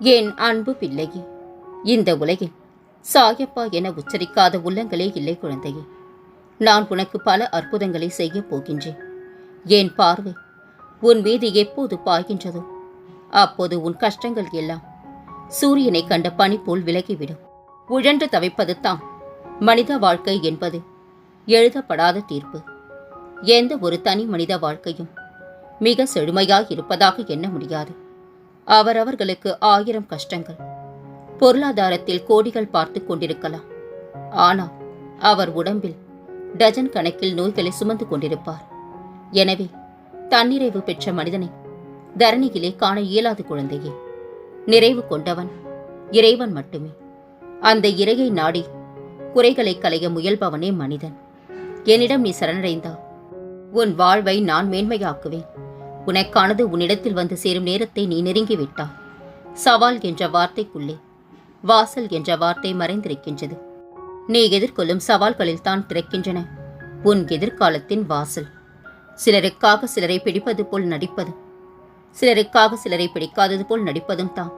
என் அன்பு பிள்ளையே இந்த உலகில் சாயப்பா என உச்சரிக்காத உள்ளங்களே இல்லை குழந்தையே. நான் உனக்கு பல அற்புதங்களை செய்யப் போகின்றேன். என் பார்வை உன் மீது எப்போது பாய்கின்றதோ அப்போது உன் கஷ்டங்கள் எல்லாம் சூரியனை கண்ட பனி போல் விலகிவிடும். உழன்று தவிப்பது தான் மனித வாழ்க்கை என்பது எழுதப்படாத தீர்ப்பு. எந்த ஒரு தனி மனித வாழ்க்கையும் மிக செழுமையாய் இருப்பதாக எண்ண முடியாது. அவரவர்களுக்கு ஆயிரம் கஷ்டங்கள். பொருளாதாரத்தில் கோடிகள் பார்த்து கொண்டிருக்கலாம். ஆனால் அவர் உடம்பில் டஜன் கணக்கில் நோய்களை சுமந்து கொண்டிருப்பார். எனவே தன்னிறைவு பெற்ற மனிதனை தரணியிலே காண இயலாது குழந்தையே நிறைவு கொண்டவன் இறைவன் மட்டுமே. அந்த இறையை நாடி குறைகளை களைய முயல்பவனே மனிதன். என்னிடம் நீ சரணடைந்தா உன் வாழ்வை நான் மேன்மையாக்குவேன். உனக்கானது உன்னிடத்தில் வந்து சேரும் நேரத்தை நீ நெருங்கிவிட்டாய். சவால் என்ற வார்த்தைக்குள்ளே வாசல் என்ற வார்த்தை மறைந்திருக்கின்றது. நீ எதிர்கொள்ளும் சவால்களில் தான் திறக்கின்றன உன் எதிர்காலத்தின் வாசல். சிலருக்காக சிலரை பிடிப்பது போல் நடிப்பது. சிலருக்காக சிலரை பிடிக்காதது போல் நடிப்பதும் தான்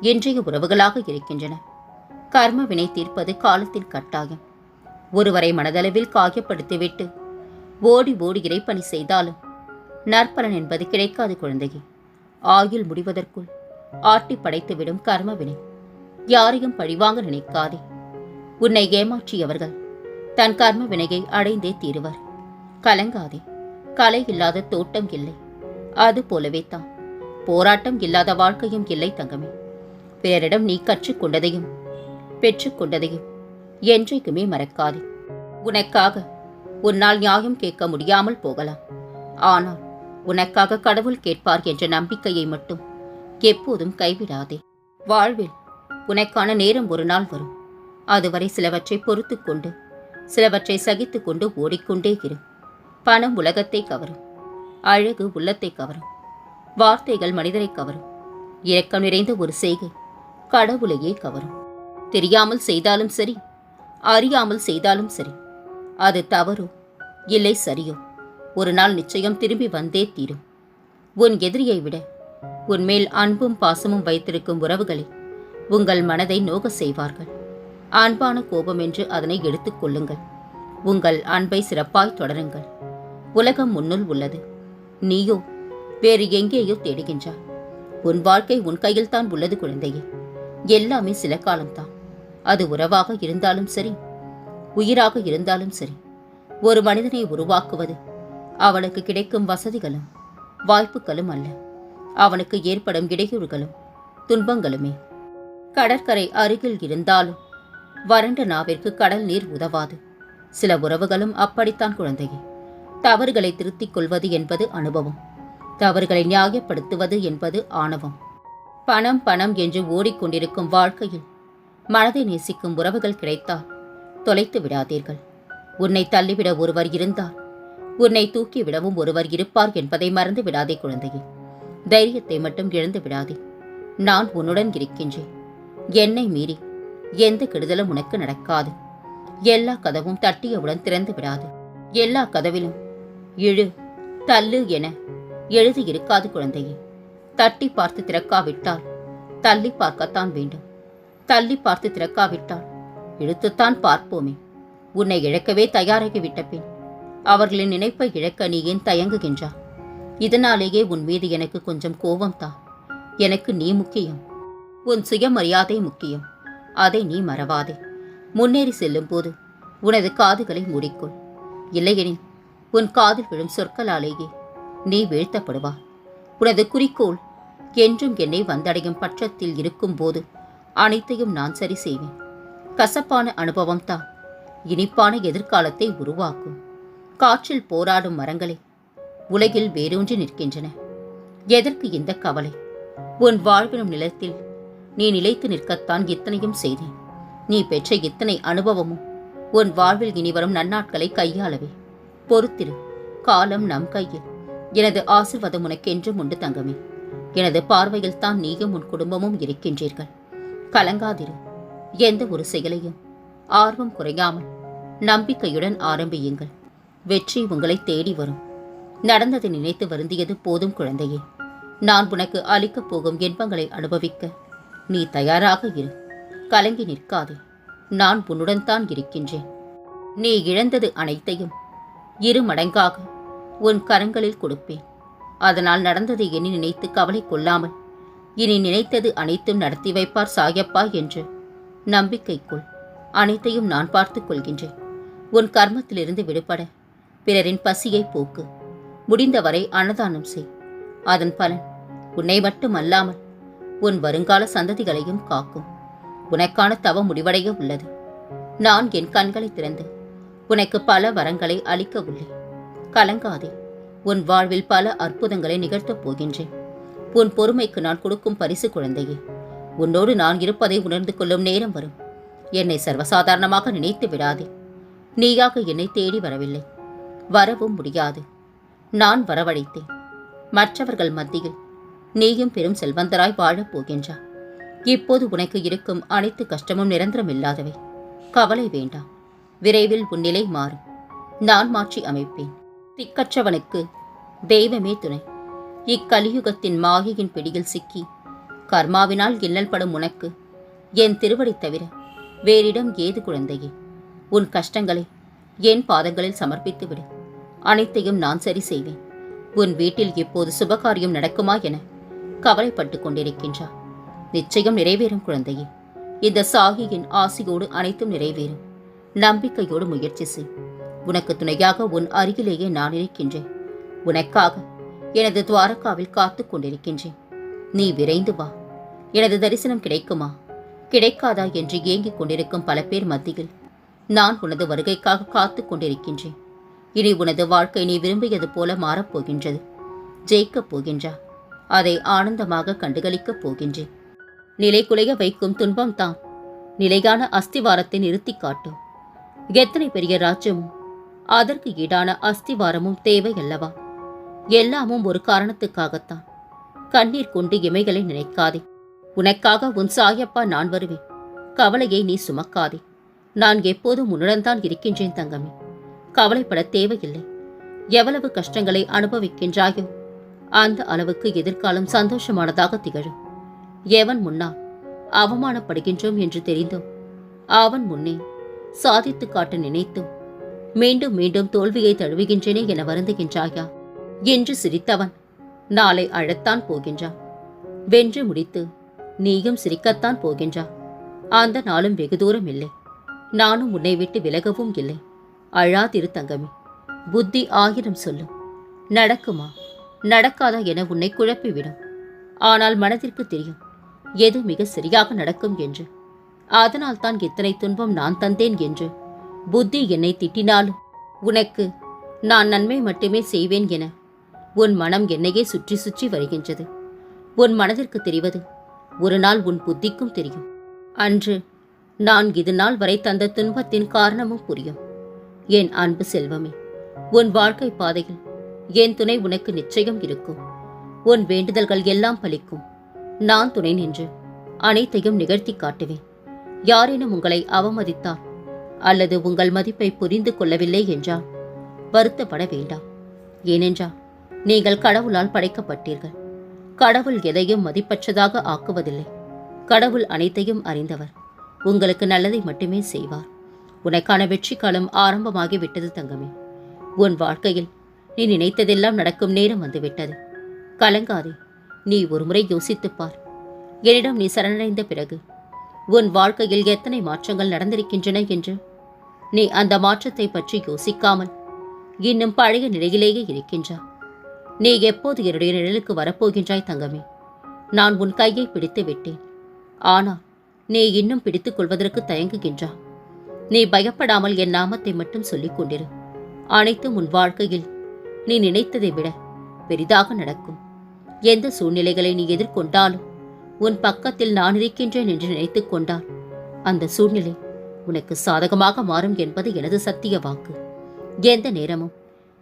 இன்றைய உறவுகளாக இருக்கின்றன. கர்ம வினை தீர்ப்பது காலத்தின் கட்டாயம். ஒருவரை மனதளவில் காயப்படுத்திவிட்டு ஓடி ஓடி இறைப்பணி செய்தாலும் நற்பலன் என்பது கிடைக்காது குழந்தையே. ஆயுள் முடிவதற்குள் ஆட்டி படைத்துவிடும் கர்ம வினை யாரையும் பழிவாங்க நினைக்காதே. உன்னை ஏமாற்றியவர்கள் தன் கர்ம வினையை அடைந்தே தீருவர். கலங்காதே. கலை இல்லாத தோட்டம் இல்லை. அது போலவே தான். போராட்டம் இல்லாத வாழ்க்கையும் இல்லை தங்கமே. பிறரிடம் நீ கற்றுக்கொண்டதையும் பெற்றுக்கொண்டதையும் என்றைக்குமே மறக்காதே. உனக்காக உன்னால் நியாயம் கேட்க முடியாமல் போகலாம். ஆனால் உனக்காக கடவுள் கேட்பார் என்ற நம்பிக்கையை மட்டும் எப்போதும் கைவிடாதே. வாழ்வில் உனக்கான நேரம் ஒரு நாள் வரும். அதுவரை சிலவற்றை பொறுத்து கொண்டு சிலவற்றை சகித்து கொண்டு ஓடிக்கொண்டே இரு. பணம் உலகத்தை கவரும். அழகு உள்ளத்தை கவரும். வார்த்தைகள் மனிதரை கவரும். இரக்கம் நிறைந்த ஒரு செய்கை கடவுளையே கவரும். தெரியாமல் செய்தாலும் சரி அறியாமல் செய்தாலும் சரி அது தவறோ இல்லை சரியோ ஒரு நாள் நிச்சயம் திரும்பி வந்தே தீரும். உன் எதிரியை விட உன்மேல் அன்பும் பாசமும் வைத்திருக்கும் உறவுகளை உங்கள் மனதை நோக செய்வார்கள். அன்பான கோபம் என்று அதனை எடுத்துக் கொள்ளுங்கள். உங்கள் அன்பை சிறப்பாய் தொடருங்கள். உலகம் முன்னுள் உள்ளது. நீயோ வேறு எங்கேயோ தேடுகின்றாய். உன் வாழ்க்கை உன் கையில்தான் உள்ளது குழந்தையே. எல்லாமே சில காலம்தான். அது உறவாக இருந்தாலும் சரி உயிராக இருந்தாலும் சரி ஒரு மனிதனை உருவாக்குவது அவனுக்கு கிடைக்கும் வசதிகளும் வாய்ப்புகளும் அல்ல. அவனுக்கு ஏற்படும் இடையூறுகளும் துன்பங்களுமே. கடற்கரை அருகில் இருந்தாலும் வறண்ட நாவிற்கு கடல் நீர் உதவாது. சில உறவுகளும் அப்படித்தான் குழந்தையே. தவறுகளை திருத்திக் கொள்வது என்பது அனுபவம். தவறுகளை நியாயப்படுத்துவது என்பது ஆணவம். பணம் பணம் என்று ஓடிக்கொண்டிருக்கும் வாழ்க்கையில் மனதை நேசிக்கும் உறவுகள் கிடைத்தால் தொலைத்து விடாதீர்கள். உன்னை தள்ளிவிட ஒருவர் இருந்தால் உன்னை தூக்கிவிடவும் ஒருவர் இருப்பார் என்பதை மறந்து விடாதே குழந்தையே. தைரியத்தை மட்டும் இழந்து விடாதே. நான் உன்னுடன் இருக்கின்றேன். என்னை மீறி எந்த கெடுதலும் உனக்கு நடக்காது. எல்லா கதவும் தட்டியவுடன் திறந்து விடாது. எல்லா கதவிலும் இழு தள்ளு என எழுதி இருக்காது குழந்தையே. தட்டி பார்த்து திறக்காவிட்டால் தள்ளி பார்க்கத்தான் வேண்டும். தள்ளி பார்த்து திறக்காவிட்டால் இழுத்துத்தான் பார்ப்போமே. உன்னை இழக்கவே தயாராகிவிட்ட பின் அவர்களின் நினைப்பை இழக்க நீ ஏன் தயங்குகின்றா இதனாலேயே உன் மீது எனக்கு கொஞ்சம் கோபம்தான் எனக்கு நீ முக்கியம். உன் சுயமரியாதை முக்கியம். அதை நீ மறவாதே. முன்னேறி செல்லும் போது உனது காதுகளை மூடிக்கொள். இல்லையெனில் உன் காதில் விழும் சொற்களாலேயே நீ வீழ்த்தப்படுவா. உனது குறிக்கோள் என்றும் என்னை வந்தடையும் பட்சத்தில் இருக்கும்போது அனைத்தையும் நான் சரி செய்வேன். கசப்பான அனுபவம்தான் இனிப்பான எதிர்காலத்தை உருவாக்கும். காற்றில் போராடும் மரங்களே உலகில் வேரூன்றி நிற்கின்றன. எதற்கு இந்த கவலை? உன் வாழ்வினும் நிலத்தில் நீ நிலைத்து நிற்கத்தான் இத்தனையும் செய்தேன். நீ பெற்ற இத்தனை அனுபவமும் உன் வாழ்வில் இனிவரும் நன்னாட்களை கையாளவே. பொறுத்திரு காலம் நம் கையில். எனது ஆசிர்வாதம் உனக்கென்றும் உண்டு தங்கமே. எனது பார்வையில் தான் நீயும் உன் குடும்பமும் இருக்கின்றீர்கள். கலங்காதிரு எந்த ஒரு செயலையும் ஆர்வம் குறையாமல் நம்பிக்கையுடன் ஆரம்பியுங்கள். வெற்றி உங்களை தேடி வரும். நடந்ததை நினைத்து வருந்தியது போதும் குழந்தையே. நான் உனக்கு அளிக்கப் போகும் இன்பங்களை அனுபவிக்க நீ தயாராக இரு. கலங்கி நிற்காதே. நான் உன்னுடன் தான் இருக்கின்றேன். நீ இழந்தது அனைத்தையும் இரு மடங்காக உன் கரங்களில் கொடுப்பேன். அதனால் நடந்ததை எண்ணி நினைத்து கவலை கொள்ளாமல் இனி நினைத்தது அனைத்தும் நடத்தி வைப்பார் சாயப்பா என்று நம்பிக்கைக்குள் அனைத்தையும் நான் பார்த்துக் கொள்கின்றேன். உன் கர்மத்திலிருந்து விடுபட பிறரின் பசியை போக்கு. முடிந்தவரை அன்னதானம் செய். அதன் பலன் உன்னை மட்டுமல்லாமல் உன் வருங்கால சந்ததிகளையும் காக்கும். உனக்கான தவ முடிவடைய உள்ளது. நான் என் கண்களை திறந்து உனக்கு பல வரங்களை அளிக்க உள்ளேன். கலங்காதே. உன் வாழ்வில் பல அற்புதங்களை நிகழ்த்தப் போகின்றேன். உன் பொறுமைக்கு நான் கொடுக்கும் பரிசு குழந்தையே. உன்னோடு நான் இருப்பதை உணர்ந்து கொள்ளும் நேரம் வரும். என்னை சர்வசாதாரணமாக நினைத்து விடாதே. நீயாக என்னை தேடி வரவில்லை. வரவும் முடியாது. நான் வரவழைத்தேன். மற்றவர்கள் மத்தியில் நீயும் பெரும் செல்வந்தராய் வாழப் போகின்றாய் இப்போது உனக்கு இருக்கும் அனைத்து கஷ்டமும் நிரந்தரமில்லாதவை. கவலை வேண்டாம். விரைவில் உன் நிலை மாறும். நான் மாற்றி அமைப்பேன். திக்கற்றவனுக்கு தெய்வமே துணை. இக்கலியுகத்தின் மாயையின் பிடியில் சிக்கி கர்மாவினால் இன்னல் படும் உனக்கு என் திருவடி தவிர வேறிடம் ஏது குழந்தையே? உன் கஷ்டங்களை என் பாதங்களில் சமர்ப்பித்து விடு அனைத்தையும் நான் சரி செய்வேன். உன் வீட்டில் இப்போது சுபகாரியம் நடக்குமா என கவலைப்பட்டுக் கொண்டிருக்கின்றார். நிச்சயம் நிறைவேறும் குழந்தையே. இந்த சாகியின் ஆசியோடு அனைத்தும் நிறைவேறும். நம்பிக்கையோடு முயற்சி செய். உனக்கு துணையாக உன் அருகிலேயே நான் இருக்கின்றேன். உனக்காக எனது துவாரகாவில் காத்துக் கொண்டிருக்கின்றேன். நீ விரைந்து வா. எனது தரிசனம் கிடைக்குமா? கிடைக்காதா என்று ஏங்கிக் கொண்டிருக்கும் பல பேர் மத்தியில் நான் உனது வருகைக்காக காத்துக் கொண்டிருக்கின்றேன். இனி உனது வாழ்க்கை நீ விரும்பியது போல மாறப்போகின்றது. ஜெயிக்கப் போகின்றா. அதை ஆனந்தமாக கண்டுகளிக்கப் போகின்றேன். நிலை குலைய வைக்கும் துன்பம்தான் நிலையான அஸ்திவாரத்தை நிறுத்தி காட்டும். எத்தனை பெரிய ராஜ்யமும் அதற்கு ஈடான அஸ்திவாரமும் தேவை அல்லவா? எல்லாமும் ஒரு காரணத்துக்காகத்தான். கண்ணீர் கொண்டு இமைகளை நினைக்காதே. உனக்காக உன் சாயப்பா நான் வருவேன். கவலையை நீ சுமக்காதே. நான் எப்போதும் உன்னுடன் தான் இருக்கின்றேன் தங்கமே. கவலைப்பட தேவையில்லை. எவ்வளவு கஷ்டங்களை அனுபவிக்கின்றாயோ அந்த அளவுக்கு எதிர்காலம் சந்தோஷமானதாக திகழும். எவன் முன்னால் அவமானப்படுகின்றோம் என்று தெரிந்தும் அவன் முன்னே சாதித்து காட்ட நினைத்தும் மீண்டும் மீண்டும் தோல்வியை தழுவுகின்றேனே என வருந்துகின்றாயா? என்று சிரித்தவன் நாளை அழத்தான் போகின்றான். வென்று முடித்து நீயும் சிரிக்கத்தான் போகின்றா அந்த நாளும் வெகு தூரம் இல்லை. நானும் உன்னை விட்டு விலகவும் இல்லை. அழாதிரு தங்கமே புத்தி ஆயிரம் சொல்லும். நடக்குமா? நடக்காதா என உன்னை குழப்பிவிடும். ஆனால் மனதிற்கு தெரியும் எது மிக சரியாக நடக்கும் என்று. அதனால் தான் இத்தனை துன்பம் நான் தந்தேன் என்று. புத்தி என்னை திட்டினாலும் உனக்கு நான் நன்மை மட்டுமே செய்வேன் என. உன் மனம் என்னையே சுற்றி சுற்றி வருகின்றது. உன் மனதிற்கு தெரிவது ஒரு நாள் உன் புத்திக்கும் தெரியும். அன்று நான் இது நாள் வரை தந்த துன்பத்தின் காரணமும் புரியும். என் அன்பு செல்வமே உன் வாழ்க்கை பாதையில் என் துணை உனக்கு நிச்சயம் இருக்கும். உன் வேண்டுதல்கள் எல்லாம் பலிக்கும். நான் துணை நின்று அனைத்தையும் நிகழ்த்தி காட்டுவேன். யாரேனும் உங்களை அவமதித்தார் அல்லது உங்கள் மதிப்பை புரிந்து கொள்ளவில்லை என்றால் வருத்தப்பட வேண்டாம். ஏனென்றால் நீங்கள் கடவுளால் படைக்கப்பட்டீர்கள். கடவுள் எதையும் மதிப்பற்றதாக ஆக்குவதில்லை. கடவுள் அனைத்தையும் அறிந்தவர். உங்களுக்கு நல்லதை மட்டுமே செய்வார். உனக்கான வெற்றி காலம் ஆரம்பமாகி விட்டது தங்கமே. உன் வாழ்க்கையில் நீ நினைத்ததெல்லாம் நடக்கும் நேரம் வந்துவிட்டது. கலங்காதே நீ ஒருமுறை யோசித்துப் பார். என்னிடம் நீ சரணடைந்த பிறகு உன் வாழ்க்கையில் எத்தனை மாற்றங்கள் நடந்திருக்கின்றன என்று நீ அந்த மாற்றத்தை பற்றி யோசிக்காமல் இன்னும் பழைய நிலையிலேயே இருக்கின்றா. நீ எப்போது என்னுடைய நிழலுக்கு வரப்போகின்றாய் தங்கமே? நான் உன் கையை பிடித்து விட்டேன். ஆனால் நீ இன்னும் பிடித்துக் கொள்வதற்கு தயங்குகின்றா. நீ பயப்படாமல் என் நாமத்தை மட்டும் சொல்லிக் கொண்டிரு. அனைத்தும் உன் வாழ்க்கையில் நீ நினைத்ததை விட பெரிதாக நடக்கும். எந்த சூழ்நிலைகளை நீ எதிர்கொண்டாலும் உன் பக்கத்தில் நான் இருக்கின்றேன் என்று நினைத்துக் கொண்டால் அந்த சூழ்நிலை உனக்கு சாதகமாக மாறும் என்பது எனது சத்திய வாக்கு. எந்த நேரமும்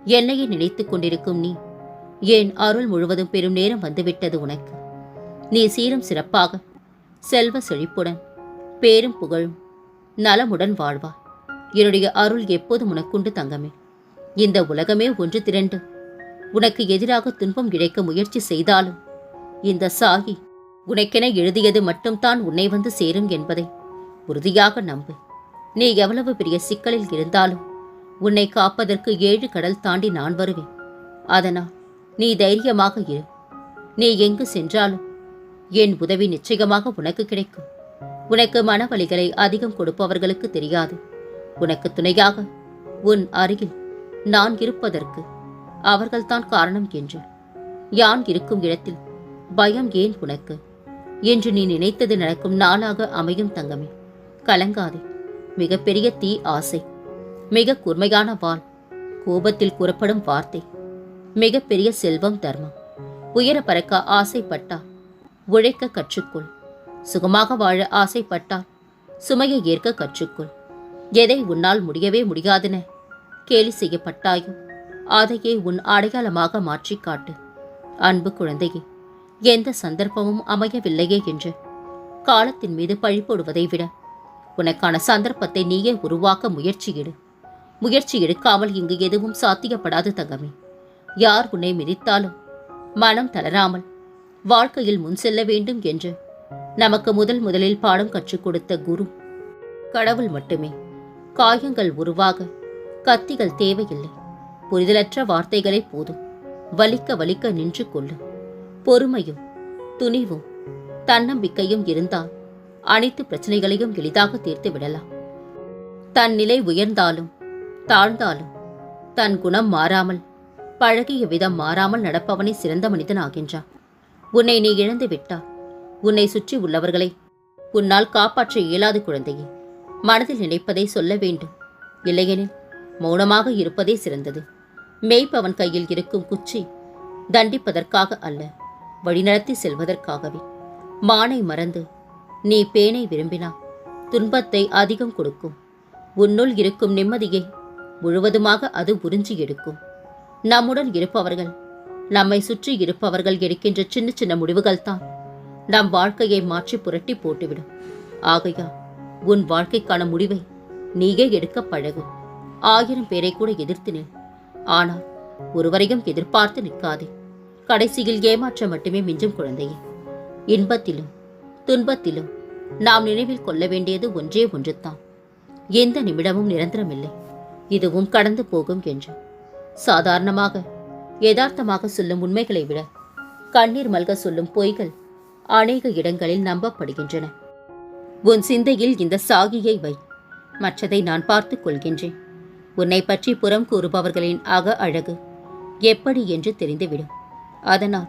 என்னையே நினைத்துக் கொண்டிருக்கும் நீ ஏன் அருள் முழுவதும் பெரும் நேரம் வந்துவிட்டது உனக்கு. நீ சீரும் சிறப்பாக செல்வ செழிப்புடன் பேரும் புகழும் நலமுடன் வாழ்வாய் என்னுடைய அருள் எப்போதும் உனக்குண்டு தங்கமே. இந்த உலகமே ஒன்று திரண்டு. உனக்கு எதிராக துன்பம் இழைக்க முயற்சி செய்தாலும் இந்த சாகி உனக்கென எழுதியது மட்டும்தான் உன்னை வந்து சேரும் என்பதை உறுதியாக நம்பு. நீ எவ்வளவு பெரிய சிக்கலில் இருந்தாலும் உன்னை காப்பதற்கு ஏழு கடல் தாண்டி நான் வருவேன். அதனால் நீ தைரியமாக இரு. நீ எங்கு சென்றாலும் என் உதவி நிச்சயமாக உனக்கு கிடைக்கும். உனக்கு மனவழிகளை அதிகம் கொடுப்பவர்களுக்கு தெரியாது. உனக்கு துணையாக உன் அருகில் நான் இருப்பதற்கு அவர்கள்தான் காரணம் என்று. யான் இருக்கும் இடத்தில் பயம் ஏன் உனக்கு? என்று நீ நினைத்தது நடக்கும் நாளாக அமையும் தங்கமே. கலங்காதே. மிகப்பெரிய தீ ஆசை. மிக கூர்மையான வாள் கோபத்தில் கூறப்படும் வார்த்தை. மிகப்பெரிய செல்வம் தர்மம். உயர பறக்க ஆசைப்பட்டா உழைக்க கற்றுக்கொள். சுகமாக வாழ ஆசைப்பட்டால் சுமையை ஏற்க கற்றுக்கொள். எதை உன்னால் முடியவே முடியாதென கேலி செய்யப்பட்டாயோ அதையே உன் அடையாளமாக மாற்றிக் காட்டு. அன்பு குழந்தையே எந்த சந்தர்ப்பமும் அமையவில்லையே என்று காலத்தின் மீது பழி போடுவதை விட உனக்கான சந்தர்ப்பத்தை நீயே உருவாக்க முயற்சியிடு. முயற்சி எடுக்காமல் இங்கு எதுவும் சாத்தியப்படாது தங்கமே. யார் உன்னை மிதித்தாலும் மனம் தளராமல் வாழ்க்கையில் முன் செல்ல வேண்டும் என்று நமக்கு முதல் முதலில் பாடம் கற்றுக் கொடுத்த குரு. கடவுள் மட்டுமே. காயங்கள் உருவாக கத்திகள் தேவையில்லை. புரிதலற்ற வார்த்தைகளே போதும். வலிக்க வலிக்க நின்று கொள்ளும் பொறுமையும் துணிவும் தன்னம்பிக்கையும் இருந்தால் அனைத்து பிரச்சனைகளையும் எளிதாக தீர்த்து விடலாம். தன் நிலை உயர்ந்தாலும் தாழ்ந்தாலும் தன் குணம் மாறாமல் பழகிய விதம் மாறாமல் நடப்பவனே சிறந்த மனிதன் ஆகின்றான் உன்னை நீ இழந்து விட்டால் உன்னை சுற்றி உள்ளவர்களை உன்னால் காப்பாற்ற இயலாது குழந்தையே. மனதில் நினைப்பதை சொல்ல வேண்டும். இல்லையெனில் மௌனமாக இருப்பதே சிறந்தது. மேய்ப்பவன் கையில் இருக்கும் குச்சி தண்டிப்பதற்காக அல்ல வழிநடத்தி செல்வதற்காகவே. மானை மறந்து நீ பேனை விரும்பினா துன்பத்தை அதிகம் கொடுக்கும். உன்னுள் இருக்கும் நிம்மதியை முழுவதுமாக அது உறிஞ்சி எடுக்கும். நம்முடன் இருப்பவர்கள் நம்மை சுற்றி இருப்பவர்கள் எடுக்கின்ற சின்ன சின்ன முடிவுகள் தான் நம் வாழ்க்கையை மாற்றி புரட்டி போட்டுவிடும். ஆகையா உன் வாழ்க்கைக்கான முடிவை நீயே எடுக்க பழகு. ஆயிரம் பேரை கூட எதிர்த்து நில். ஆனால் ஒருவரையும் எதிர்பார்த்து நிற்காதே. கடைசியில் ஏமாற்றம் மட்டுமே மிஞ்சும் குழந்தையே. இன்பத்திலும் துன்பத்திலும் நாம் நினைவில் கொள்ள வேண்டியது ஒன்றே ஒன்றுதான் எந்த நிமிடமும் நிரந்தரமில்லை. இதுவும் கடந்து போகும் என்று. சாதாரணமாக யதார்த்தமாக சொல்லும் உண்மைகளை விட கண்ணீர் மல்க சொல்லும் பொய்கள் அநேக இடங்களில் நம்பப்படுகின்றன. உன் சிந்தையில் இந்த சாகியை வை. மற்றதை நான் பார்த்துக் கொள்கின்றேன். உன்னை பற்றி புறம் கூறுபவர்களின் அக அழகு எப்படி என்று தெரிந்துவிடும். அதனால்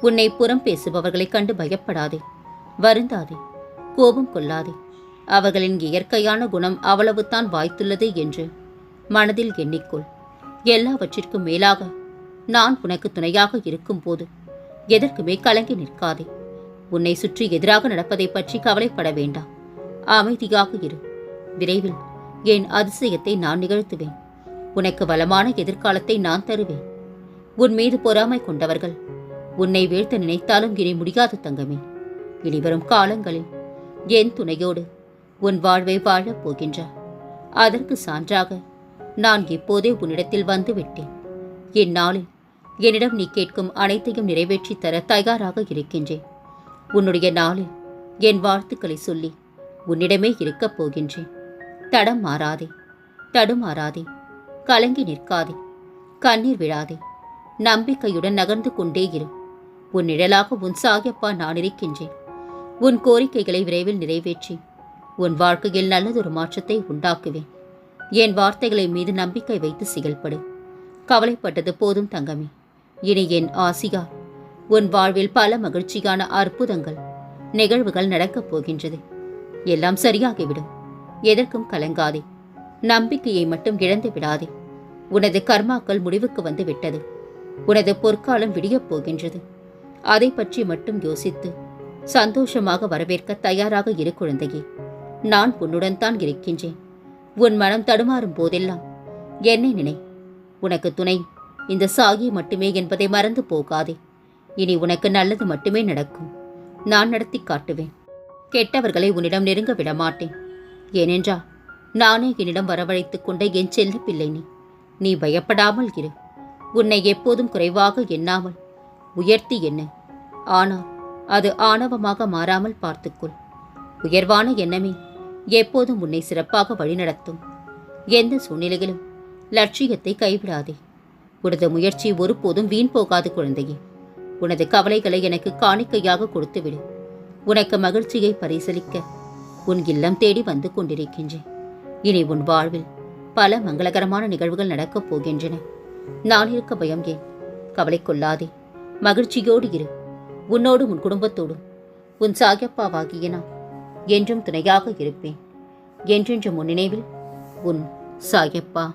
உன்னை புறம் பேசுபவர்களைக் கண்டு பயப்படாதே. வருந்தாதே. கோபம் கொள்ளாதே. அவர்களின் இயற்கையான குணம் அவ்வளவுதான் வாய்த்துள்ளது என்று மனதில் எண்ணிக்கொள். எல்லாவற்றிற்கும் மேலாக நான் உனக்கு துணையாக இருக்கும்போது எதற்குமே கலங்கி நிற்காதே. உன்னை சுற்றி எதிராக நடப்பதைப் பற்றி கவலைப்பட வேண்டாம். அமைதியாக இரு. விரைவில் என் அதிசயத்தை நான் நிகழ்த்துவேன். உனக்கு வளமான எதிர்காலத்தை நான் தருவேன். உன் மீது பொறாமை கொண்டவர்கள் உன்னை வீழ்த்த நினைத்தாலும் இனி முடியாது தங்கமே. இனிவரும் காலங்களில் என் துணையோடு உன் வாழ்வை வாழப் போகின்றார் அதற்கு சான்றாக நான் இப்போதே உன்னிடத்தில் வந்து விட்டேன் என் நாளில் என்னிடம் நீ கேட்கும் அனைத்தையும் நிறைவேற்றித் தர தயாராக இருக்கின்றேன். உன்னுடைய நாளில் என் வாழ்த்துக்களை சொல்லி உன்னிடமே இருக்கப் போகின்றேன். தடம் மாறாதே தடுமாறாதே கலங்கி நிற்காதே கண்ணீர் விழாதே நம்பிக்கையுடன் நகர்ந்து கொண்டே இரு. உன் நிழலாக உன் சாகியப்பா நான் இருக்கின்றேன். உன் கோரிக்கைகளை விரைவில் நிறைவேற்றி உன் வாழ்க்கையில் நல்லதொரு மாற்றத்தை உண்டாக்குவேன். என் வார்த்தைகளை மீது நம்பிக்கை வைத்து செயல்படு கவலைப்பட்டது போதும் தங்கமே இனி என் ஆசியா உன் வாழ்வில் பல மகிழ்ச்சியான அற்புதங்கள் நிகழ்வுகள் நடக்கப் போகின்றது. எல்லாம் சரியாகிவிடும். எதற்கும் கலங்காதே. நம்பிக்கையை மட்டும் இழந்து விடாதே. உனது கர்மாக்கள் முடிவுக்கு வந்து விட்டது. உனது பொற்காலம் விடியப் போகின்றது. அதை பற்றி மட்டும் யோசித்து சந்தோஷமாக வரவேற்க தயாராக இரு குழந்தையே. நான் உன்னுடன் தான் இருக்கின்றேன். உன் மனம் தடுமாறும் போதெல்லாம் என்னை நினை. உனக்கு துணை. இந்த சாகி மட்டுமே என்பதை மறந்து போகாதே. இனி உனக்கு நல்லது மட்டுமே நடக்கும். நான் நடத்தி காட்டுவேன். கெட்டவர்களை உன்னிடம் நெருங்க விட மாட்டேன் ஏனென்றால் நானே என்னிடம் வரவழைத்துக் கொண்ட என் செல்ல பிள்ளை நீ. நீ பயப்படாமல் இரு. உன்னை எப்போதும் குறைவாக எண்ணாமல். உயர்த்தி என்ன ஆனால் அது ஆணவமாக மாறாமல் பார்த்துக்கொள். உயர்வான எண்ணமே எப்போதும் உன்னை சிறப்பாக வழிநடத்தும். எந்த சூழ்நிலையிலும் லட்சியத்தை கைவிடாதே. உனது முயற்சி ஒருபோதும் வீண் போகாது குழந்தையே. உனது கவலைகளை எனக்கு காணிக்கையாக கொடுத்துவிடு. உனக்கு மகிழ்ச்சியை பரிசலிக்க உன் இல்லம் தேடி வந்து கொண்டிருக்கின்றேன். இனி உன் வாழ்வில் பல மங்களகரமான நிகழ்வுகள் நடக்கப் போகின்றன. நான் இருக்க பயம் ஏன்? கவலை கொள்ளாதே. மகிழ்ச்சியோடு இரு. உன்னோடு உன் குடும்பத்தோடும். உன் சாயப்பாவாகிய நான் என்றும் துணையாக இருப்பேன். என்றென்றும் உன் நினைவில் உன் சாயப்பா